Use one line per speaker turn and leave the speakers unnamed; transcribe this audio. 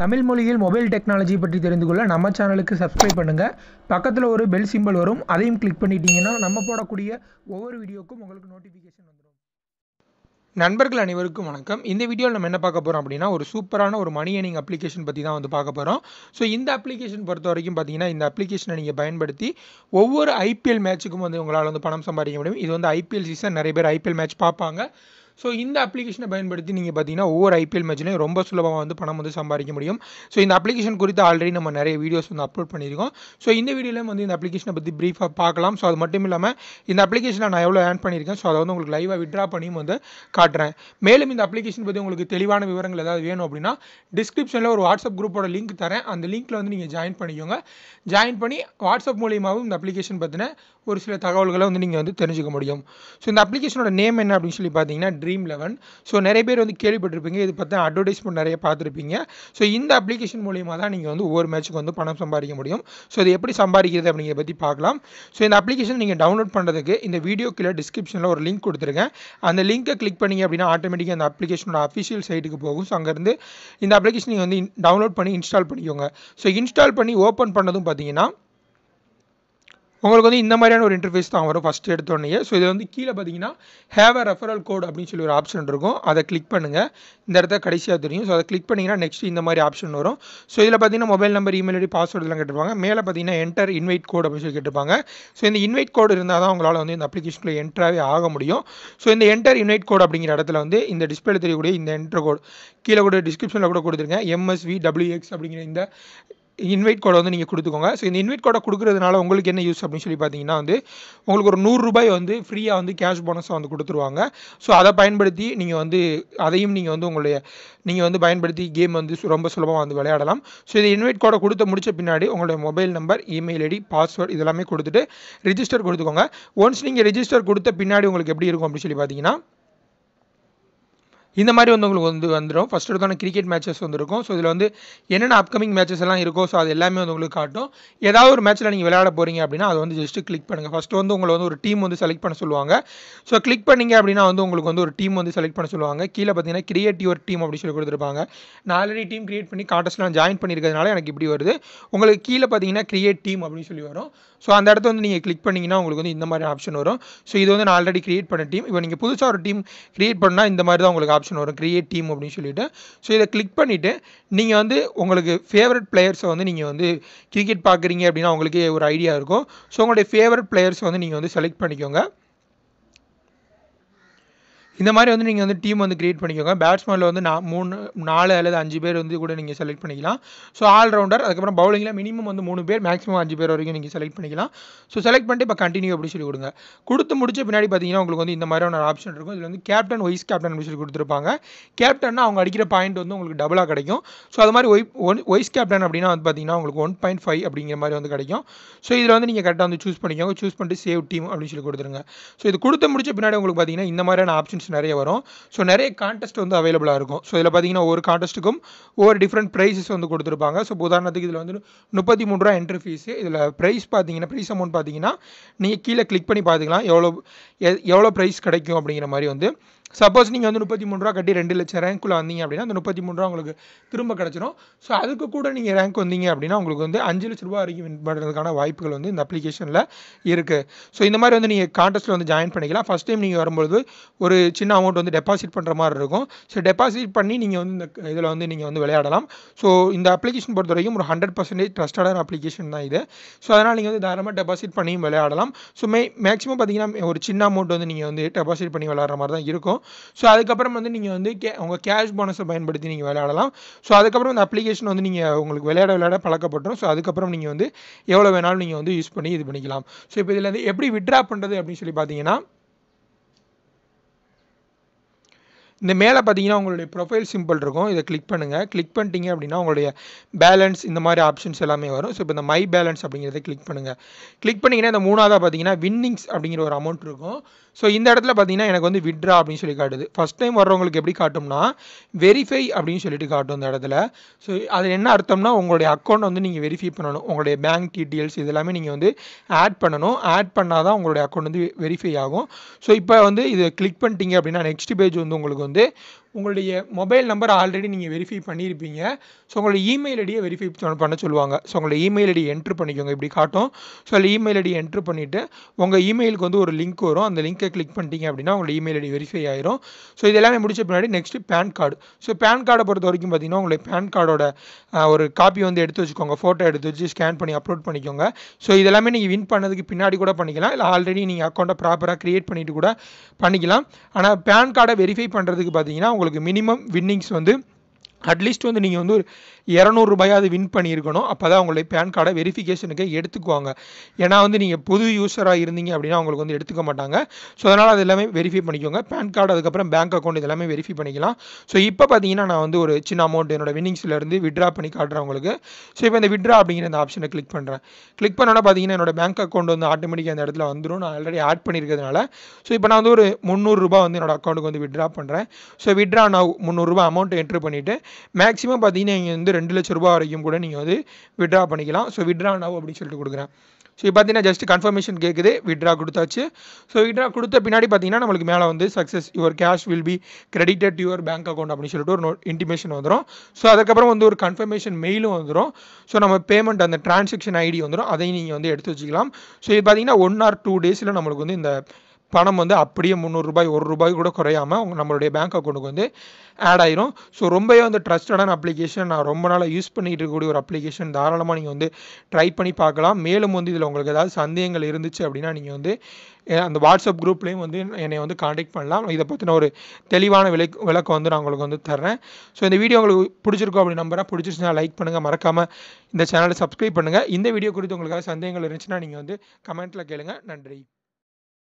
தமிழ் மொழியில் mobile technology பற்றி தெரிந்து கொள்ள நம்ம சேனலுக்கு சப்ஸ்கிரைப் பண்ணுங்கள் பக்கத்தில் ஒரு பெல் சிம்பல் வரும். அதையும் கிளிக் பண்ணிட்டீங்கன்னா நம்ம போடக்கூடிய ஒவ்வொரு வீடியோக்கும் உங்களுக்கு நோட்டிஃபிகேஷன் வந்துடும் நண்பர்கள் அனைவருக்கும் வணக்கம். இந்த வீடியோவில் நம்ம என்ன பார்க்க போகிறோம் அப்படின்னா ஒரு சூப்பரான ஒரு மணி ஏர்னிங் அப்ளிகேஷன் பற்றி தான் வந்து பார்க்க போகிறோம் ஸோ இந்த அப்ளிகேஷன் பொறுத்த வரைக்கும் பார்த்தீங்கன்னா இந்த அப்ளிகேஷனை நீங்கள் பயன்படுத்தி ஒவ்வொரு ஐபிஎல் மேட்ச்சுக்கும் வந்து உங்களால் வந்து பணம் சம்பாதிக்க முடியும். இது வந்து ஐபிஎல் சீசன் நிறைய பேர் ஐபிஎல் மேட்ச் பார்ப்பாங்க. ஸோ இந்த அப்ளிகேஷனை பயன்படுத்தி நீங்கள் பார்த்தீங்கன்னா ஒவ்வொரு ஐபிஎல் மேட்ச்லையும் ரொம்ப சுலபமாக வந்து பணம் வந்து சம்பாதிக்க முடியும். ஸோ இந்த அப்ளிகேஷன் குறித்து ஆல்ரெடி நம்ம நிறைய வீடியோஸ் வந்து அப்லோட் பண்ணியிருக்கோம். ஸோ இந்த வீடியோலையும் வந்து இந்த அப்ளிகேஷனை பற்றி ப்ரீஃபாக பார்க்கலாம். ஸோ அது மட்டும் இல்லாமல் இந்த அப்ளிகேஷனில் நான் எவ்வளோ ஏர்ன் பண்ணியிருக்கேன்? ஸோ அதை வந்து உங்களுக்கு லைவாக விட்ரா பண்ணியும் வந்து காட்டுறேன். மேலும் இந்த அப்ளிகேஷன் பற்றி உங்களுக்கு தெளிவான விவரங்கள் ஏதாவது வேணும் அப்படின்னா டிஸ்கிரிப்ஷனில் ஒரு வாட்ஸ்அப் குரூப்போட லிங்க் தரேன். அந்த லிங்க்கில் வந்து நீங்கள் ஜாயின் பண்ணிக்கோங்க. ஜாயின் பண்ணி வாட்ஸ்அப் மூலியமாகவும் இந்த அப்ளிகேஷன் பற்றின ஒரு சில தகவல்களை வந்து நீங்கள் வந்து தெரிஞ்சுக்க முடியும். ஸோ இந்த அப்ளிகேஷனோட நேம் என்ன அப்படின்னு சொல்லி பார்த்தீங்கன்னா ட்ரீம் லெவன் ஸோ நிறைய பேர் வந்து கேள்விப்பட்டிருப்பீங்க. இது பற்றி அட்வர்டைஸ்மெண்ட் நிறைய பார்த்துருப்பீங்க. ஸோ இந்த அப்ளிகேஷன் மூலியமாக தான் நீங்கள் வந்து ஒவ்வொரு மேட்ச்சுக்கு வந்து பணம் சம்பாதிக்க முடியும். ஸோ இது எப்படி சம்பாதிக்கிறது அப்படிங்கிறத பற்றி பார்க்கலாம். ஸோ இந்த அப்ளிகேஷன் நீங்கள் டவுன்லோட் பண்ணுறதுக்கு இந்த வீடியோ கீழே டிஸ்கிரிப்ஷனில் ஒரு லிங்க் கொடுத்துருக்கேன் அந்த லிங்க்கை கிளிக் பண்ணீங்க அப்படின்னா ஆட்டோமேட்டிக்காக அந்த அப்ளிகேஷனோட அஃபிஷியல் சைட்டுக்கு போகும். ஸோ அங்கேருந்து இந்த அப்ளிகேஷன் நீங்கள் வந்து டவுன்லோட் பண்ணி இன்ஸ்டால் பண்ணிக்கோங்க. ஸோ இன்ஸ்டால் பண்ணி ஓப்பன் பண்ணதும் பார்த்தீங்கன்னா உங்களுக்கு வந்து இந்த மாதிரியான ஒரு இன்டர்ஃபேஸ் தான் வரும். ஃபஸ்ட் எடுத்தோடனே ஸோ இது வந்து கீழே பார்த்தீங்கன்னா ஹேவ் அ ரெஃபரல் கோட் அப்படின்னு சொல்லி ஒரு ஆப்ஷன் இருக்கும். அதை கிளிக் பண்ணுங்கள் இந்த இடத்த கடைசியாக தெரியும். ஸோ அதை கிளிக் பண்ணிங்கன்னா நெக்ஸ்ட் இந்த மாதிரி ஆப்ஷன் வரும். ஸோ இதில் பார்த்தீங்கன்னா mobile number email ID password கேட்டிருப்பாங்க. மேலே பார்த்தீங்கன்னா என்டர் இன்வைட் கோட் அப்படின்னு சொல்லி கேட்டிருப்பாங்க. ஸோ இந்த இன்வைட் கோட் இருந்தால் தான் உங்களால் வந்து இந்த அப்ளிகேஷனில் என்ட்ராகவே ஆக முடியும். ஸோ இந்த என்டர் இன்வைட் கோட் அப்படிங்கிற இடத்துல வந்து இந்த டிஸ்பிளே தெரியக்கூடிய இந்த என்டர் கோட் கீழே கூட டிஸ்கிரிப்ஷனில் கூட கொடுத்துருங்க. எம்எஸ்வி டபிள்யூஎக்ஸ் அப்படிங்கிற இந்த இன்வைட் கோடை வந்து நீங்கள் கொடுத்துக்கோங்க. ஸோ இந்த இன்வைட் கோடை கொடுக்குறதுனால உங்களுக்கு என்ன யூஸ் அப்படின்னு சொல்லி பார்த்தீங்கன்னா வந்து உங்களுக்கு ஒரு நூறுரூபாய் வந்து ஃப்ரீயாக வந்து கேஷ் போனஸாக வந்து கொடுத்துருவாங்க. ஸோ அதை பயன்படுத்தி நீங்கள் வந்து அதையும் நீங்கள் வந்து உங்களுடைய நீங்கள் வந்து பயன்படுத்தி கேம் வந்து ரொம்ப சுலபமாக வந்து விளையாடலாம். ஸோ இது இன்வைட் கோடை கொடுத்து முடிச்ச பின்னாடி உங்களுடைய mobile number email ID password இதெல்லாமே கொடுத்துட்டு ரிஜிஸ்டர் கொடுத்துக்கோங்க. ஒன்ஸ் நீங்கள் ரிஜிஸ்டர் கொடுத்த பின்னாடி உங்களுக்கு எப்படி இருக்கும் அப்படின்னு சொல்லி பார்த்தீங்கன்னா இந்த மாதிரி வந்து உங்களுக்கு வந்து வந்துடும் ஃபஸ்ட் எடுத்தான கிரிக்கெட் மேட்சஸ் வந்துருக்கும். ஸோ இதில் வந்து என்னென்ன அப்கமிங் மேட்சஸ் எல்லாம் இருக்கோ ஸோ அது எல்லாமே வந்து உங்களுக்கு காட்டும். ஏதாவது ஒரு மேட்ச்சில் நீங்கள் விளையாட போகிறீங்க அப்படின்னா அதை வந்து ஜஸ்ட்டு கிளிக் பண்ணுங்கள் ஃபஸ்ட்டு வந்து உங்களை வந்து ஒரு டீம் வந்து செலக்ட் பண்ண சொல்லுவாங்க. ஸோ கிளிக் பண்ணிங்க அப்படின்னா வந்து உங்களுக்கு வந்து ஒரு டீம் வந்து செலக்ட் பண்ண சொல்லுவாங்க. கீழே பார்த்தீங்கன்னா கிரியேட் யுவர் டீம் அப்படின்னு சொல்லி கொடுத்துருப்பாங்க. நான் ஆல்ரெடி டீம் கிரியேட் பண்ணி காண்டஸ்ட்லாம் ஜாயின் பண்ணியிருக்கிறதுனால எனக்கு இப்படி வருது. உங்களுக்கு கீழே பார்த்தீங்கன்னா கிரியேட் டீம் அப்படின்னு சொல்லி வரும். ஸோ அந்த இடத்த வந்து நீங்கள் கிளிக் பண்ணிங்கன்னா உங்களுக்கு வந்து இந்த மாதிரி ஆப்ஷன் வரும். ஸோ இது வந்து நான் ஆல்ரெடி கிரியேட் பண்ண டீம் இப்போ நீங்கள் புதுசாக ஒரு டீம் கிரியேட் பண்ணால் இந்த மாதிரி தான் உங்களுக்கு ஆப்ஷன் வரும் கிரியேட் டீம் அப்படின்னு சொல்லிட்டு. ஸோ இதை கிளிக் பண்ணிவிட்டு நீங்கள் வந்து உங்களுக்கு ஃபேவரட் பிளேயர்ஸை வந்து நீங்கள் வந்து கிரிக்கெட் பார்க்குறீங்க அப்படின்னா உங்களுக்கே ஒரு ஐடியா இருக்கும். ஸோ உங்களுடைய ஃபேவரட் பிளேயர்ஸ் வந்து நீங்கள் வந்து செலக்ட் பண்ணிக்கோங்க. இந்த மாதிரி வந்து நீங்கள் வந்து டீம் வந்து கிரியேட் பண்ணிக்கோங்க. பேட்ஸ்மேனில் வந்து நான் மூணு நாலு அல்லது அஞ்சு பேர் வந்து கூட நீங்கள் செலக்ட் பண்ணிக்கலாம். ஸோ ஆல்ரவுண்டர் அதுக்கப்புறம் பவுலிங்கில் மினிமம் வந்து மூணு பேர் மேக்ஸிமம் அஞ்சு பேர் வரைக்கும் நீங்கள் செலக்ட் பண்ணிக்கலாம். ஸோ செலக்ட் பண்ணிட்டு இப்போ கண்டினியூ அப்படி சொல்லி கொடுங்க. கொடுத்து முடிச்ச பின்னாடி பார்த்தீங்கன்னா உங்களுக்கு வந்து இந்த மாதிரியான ஆப்ஷன் இருக்கும். இதில் வந்து கேப்டன் வைஸ் கேப்டன் அப்படின்னு சொல்லி கொடுத்துருப்பாங்க. கேப்டன்னா அவங்க அடிக்கிற பாயிண்ட் வந்து உங்களுக்கு டபுளாக கிடைக்கும். ஸோ அது மாதிரி ஒய் வைஸ் கேப்டன் அப்படின்னா வந்து பார்த்தீங்கன்னா உங்களுக்கு ஒன் பாயிண்ட் ஃபைவ் அப்படிங்கிற மாதிரி வந்து கிடைக்கும். ஸோ இதில் வந்து நீங்கள் கரெக்டாக வந்து சூஸ் பண்ணிக்கோங்க. சூஸ் பண்ணிட்டு சேவ் டீம் அப்படின்னு சொல்லி கொடுத்துருங்க. ஸோ இது கொடுத்து முடிச்ச பின்னாடி உங்களுக்கு பார்த்தீங்கன்னா இந்த மாதிரியான ஆப்ஷன்ஸ் நிறைய வரும். ஸோ நிறைய கான்டெஸ்ட் வந்து அவைலபிளாக இருக்கும். ஸோ இதில் பார்த்தீங்கன்னா ஒவ்வொரு கான்டெஸ்ட்டுக்கும் ஒவ்வொரு டிஃப்ரெண்ட் ப்ரைஸஸ் வந்து கொடுத்துருப்பாங்க. ஸோ உதாரணத்துக்கு இதில் வந்து முப்பத்தி மூணு ரூபா என்ட்ரி ஃபீஸு இதில் ப்ரைஸ் பார்த்தீங்கன்னா ப்ரைஸ் அமௌண்ட் பார்த்தீங்கன்னா நீங்கள் கீழே கிளிக் பண்ணி பார்த்துக்கலாம். எவ்வளோ எவ்வளோ ப்ரைஸ் கிடைக்கும் அப்படிங்கிற மாதிரி வந்து சப்போஸ் நீங்கள் வந்து முப்பத்தி மூணு ரூபா கட்டி ரெண்டு லட்சம் ரேங்க்குள்ளே வந்தீங்க அப்படின்னா அந்த முப்பத்தி மூணு ரூபா உங்களுக்கு திரும்ப கிடச்சிரும். ஸோ அதுக்கு கூட நீங்கள் ரேங்க் வந்தீங்க அப்படின்னா உங்களுக்கு வந்து அஞ்சு லட்ச ரூபா வரைக்கும் வின் பண்ணுறதுக்கான வாய்ப்புகள் வந்து இந்த அப்ளிகேஷனில் இருக்குது ஸோ இந்த மாதிரி வந்து நீங்கள் கான்டெஸ்ட்டில் வந்து ஜாயின் பண்ணிக்கலாம். ஃபஸ்ட் டைம் நீங்கள் வரும்போது ஒரு சின்ன அமௌண்ட் வந்து டெபாசிட் பண்ணுற மாதிரி இருக்கும். ஸோ டெபாசிட் பண்ணி நீங்கள் வந்து இந்த இதில் வந்து நீங்கள் வந்து விளையாடலாம். ஸோ இந்த அப்ளிகேஷன் பொறுத்த வரைக்கும் ஒரு ஹண்ட்ரட் பர்சன்டேஜ் ட்ரஸ்டடான அப்ளிகேஷன் தான் இது. ஸோ அதனால் நீங்கள் வந்து தாராளமாக டெபாசிட் பண்ணியும் விளையாடலாம். ஸோ மே மேக்ஸிமம் பார்த்தீங்கன்னா ஒரு சின்ன அமௌண்ட் வந்து நீங்கள் வந்து டெபாசிட் பண்ணி விளையாடுற மாதிரி தான் இருக்கும். ஸோ அதுக்கப்புறம் வந்து நீங்கள் வந்து கே உங்கள் கேஷ் போனஸை பயன்படுத்தி நீங்கள் விளையாடலாம். ஸோ அதுக்கப்புறம் இந்த அப்ளிகேஷன் வந்து நீங்கள் உங்களுக்கு விளையாட விளையாட பழக்கப்பட்டுரும். ஸோ அதுக்கப்புறம் நீங்கள் வந்து எவ்வளோ வேணாலும் நீங்கள் வந்து யூஸ் பண்ணி இது பண்ணிக்கலாம். ஸோ இப்போ இதில் வந்து எப்படி விட்ரா பண்ணுறது அப்படின்னு சொல்லி பார்த்தீங்கன்னா இந்த மேலே பார்த்தீங்கன்னா உங்களுடைய ப்ரொஃபைல் சிம்பிள் இருக்கும். இதை கிளிக் பண்ணுங்கள் கிளிக் பண்ணிட்டீங்க அப்படின்னா உங்களுடைய பேலன்ஸ் இந்த மாதிரி ஆப்ஷன்ஸ் எல்லாமே வரும். ஸோ இப்போ இந்த மை பேலன்ஸ் அப்படிங்கிறத கிளிக் பண்ணுங்கள் கிளிக் பண்ணிங்கன்னா இந்த மூணாவதாக பார்த்தீங்கன்னா வின்னிங்ஸ் அப்படிங்கிற ஒரு அமௌண்ட் இருக்கும். ஸோ இந்த இடத்துல பார்த்தீங்கன்னா எனக்கு வந்து விட்ரா அப்படின்னு சொல்லி காட்டுது. ஃபஸ்ட் டைம் வர்றவங்களுக்கு எப்படி காட்டும்னா வெரிஃபை அப்படின்னு சொல்லிட்டு காட்டும் இந்த இடத்துல. ஸோ அது என்ன அர்த்தம்னா உங்களுடைய அக்கௌண்ட் வந்து நீங்கள் வெரிஃபை பண்ணணும். உங்களுடைய பேங்க் டீட்டெயில்ஸ் இதெல்லாமே நீங்கள் வந்து ஆட் பண்ணணும். ஆட் பண்ணால் தான் உங்களுடைய அக்கௌண்ட் வந்து வெரிஃபை ஆகும். ஸோ இப்போ வந்து இதை கிளிக் பண்ணிட்டீங்க அப்படின்னா நெக்ஸ்ட் பேஜ் வந்து உங்களுக்கு வந்து உங்களுடைய மொபைல் நம்பர் ஆல்ரெடி நீங்கள் வெரிஃபை பண்ணியிருப்பீங்க. ஸோ உங்களுடைய இமெயில் ஐடியை வெரிஃபை பண்ண சொல்லுவாங்க. ஸோ உங்களுடைய இமெயில் ஐடி என்ட்ரு பண்ணிக்கோங்க. இப்படி காட்டும். ஸோ அதில் இமெயில் ஐடி என்ட்ரு பண்ணிவிட்டு உங்கள் இமெயிலுக்கு வந்து ஒரு லிங்க் வரும். அந்த லிங்க்கை கிளிக் பண்ணிட்டீங்க அப்படின்னா உங்களோட இமெயில் ஐடி வெரிஃபை ஆயிரும். ஸோ இது எல்லாமே முடிச்ச பின்னாடி next PAN card so PAN கார்டை பொறுத்த வரைக்கும் பார்த்தீங்கன்னா உங்களுடைய பேன் கார்டோட ஒரு காப்பி வந்து எடுத்து வச்சுக்கோங்க. ஃபோட்டோ எடுத்து வச்சு ஸ்கேன் பண்ணி அப்லோட் பண்ணிக்கோங்க. ஸோ இதெல்லாமே நீங்கள் வின் பண்ணதுக்கு பின்னாடி கூட பண்ணிக்கலாம். இல்லை ஆல்ரெடி நீங்கள் அக்கௌண்ட்டை ப்ராப்பராக க்ரியேட் பண்ணிட்டு கூட பண்ணிக்கலாம். ஆனால் பேன் கார்டை வெரிஃபை பண்ணுறதுக்கு பார்த்தீங்கன்னா உங்களுக்கு மினிமம் வின்னிங்ஸ் வந்து அட்லீஸ்ட் வந்து நீங்கள் வந்து ஒரு இரநூறுபாயாவது வின் பண்ணியிருக்கணும். அப்போ தான் உங்களுடைய பேன் கார்டை வெரிஃபிகேஷனுக்கு எடுத்துக்குவாங்க. ஏன்னா வந்து நீங்கள் புது யூஸராக இருந்தீங்க அப்படின்னா உங்களுக்கு வந்து எடுத்துக்க மாட்டாங்க. ஸோ அதனால் அது எல்லாமே வெரிஃபை பண்ணிக்கோங்க. பேன் கார்டு அதுக்கப்புறம் பேங்க் அக்கௌண்ட் இதெல்லாமே வெரிஃபை பண்ணிக்கலாம். ஸோ இப்போ பார்த்தீங்கன்னா நான் வந்து ஒரு சின்ன அமௌண்ட் என்னோட வின்னிங்ஸ்லேருந்து விட்ரா பண்ணி காட்டுறேன் உங்களுக்கு. ஸோ இப்போ இந்த விட்ரா அப்படிங்கிற இந்த ஆப்ஷனை கிளிக் பண்ணுறேன் கிளிக் பண்ணோன்னா பார்த்தீங்கன்னா என்னோட பேங்க் அக்கௌண்ட் வந்து ஆட்டோமேட்டிக்காக அந்த இடத்துல வந்துடும் நான் ஆல்ரெடி ஆட் பண்ணியிருக்கிறதுனால. ஸோ இப்போ நான் வந்து ஒரு முந்நூறுரூபா வந்து என்னோட அக்கௌண்ட்டுக்கு வந்து விட்ரா பண்ணுறேன் ஸோ விட்ரா நான் முந்நூறுரூபா அமௌண்ட் என்ட்ரு பண்ணிவிட்டு மேக்ஸிமம் பார்த்தீங்கன்னா நீங்கள் வந்து ரெண்டு லட்ச ரூபா வரைக்கும் கூட நீங்கள் வந்து விட்ரா பண்ணிக்கலாம். ஸோ விட்ரா நவ் அப்படின்னு சொல்லிட்டு கொடுக்குறேன். ஸோ இப்போ பார்த்தீங்கன்னா ஜஸ்ட் கன்ஃபர்மேஷன் கேட்குது விட்ரா கொடுத்தாச்சு. ஸோ விட்ரா கொடுத்த பின்னாடி பார்த்தீங்கன்னா நம்மளுக்கு மேலே வந்து success your cash will be credited your bank account அப்படின்னு சொல்லிட்டு ஒரு நோ இன்டிமேஷன் வந்துடும் ஸோ அதுக்கப்புறம் வந்து ஒரு கன்ஃபர்மேஷன் மெயிலும் வந்துடும் ஸோ நம்ம பேமெண்ட் அந்த டிரான்சாக்ஷன் ஐடி வந்துடும் அதையும் நீங்கள் வந்து எடுத்து வச்சுக்கலாம். ஸோ இது பார்த்தீங்கன்னா ஒன் ஆர் டூ டேஸில் நம்மளுக்கு வந்து இந்த பணம் வந்து அப்படியே முந்நூறுரூபாய் ஒரு ரூபாய் கூட குறையாமல் அவங்க நம்மளுடைய பேங்க் அக்கௌண்ட்டுக்கு வந்து ஆட் ஆயிரும். ஸோ ரொம்பவே வந்து ட்ரஸ்டடான அப்ளிகேஷன் நான் ரொம்ப நாளாக யூஸ் பண்ணிட்டு இருக்கக்கூடிய ஒரு அப்ளிகேஷன் தாராளமாக நீங்கள் வந்து ட்ரை பண்ணி பார்க்கலாம். மேலும் வந்து இதில் உங்களுக்கு ஏதாவது சந்தேகங்கள் இருந்துச்சு அப்படின்னா நீங்கள் வந்து அந்த வாட்ஸ்அப் குரூப்லேயும் வந்து என்னை வந்து காண்டாக்ட் பண்ணலாம். இதை பற்றின ஒரு தெளிவான விலை விளக்கம் வந்து நான் உங்களுக்கு வந்து தர்றேன். ஸோ இந்த வீடியோ உங்களுக்கு பிடிச்சிருக்கோம் அப்படி நம்புறேன். பிடிச்சிருச்சுன்னா லைக் பண்ணுங்கள் மறக்காமல் இந்த சேனலை சப்ஸ்கிரைப் பண்ணுங்கள் இந்த வீடியோ குறித்து உங்களுக்காக சந்தேகங்கள் இருந்துச்சுன்னா நீங்கள் வந்து கமெண்ட்டில் கேளுங்கள் நன்றி.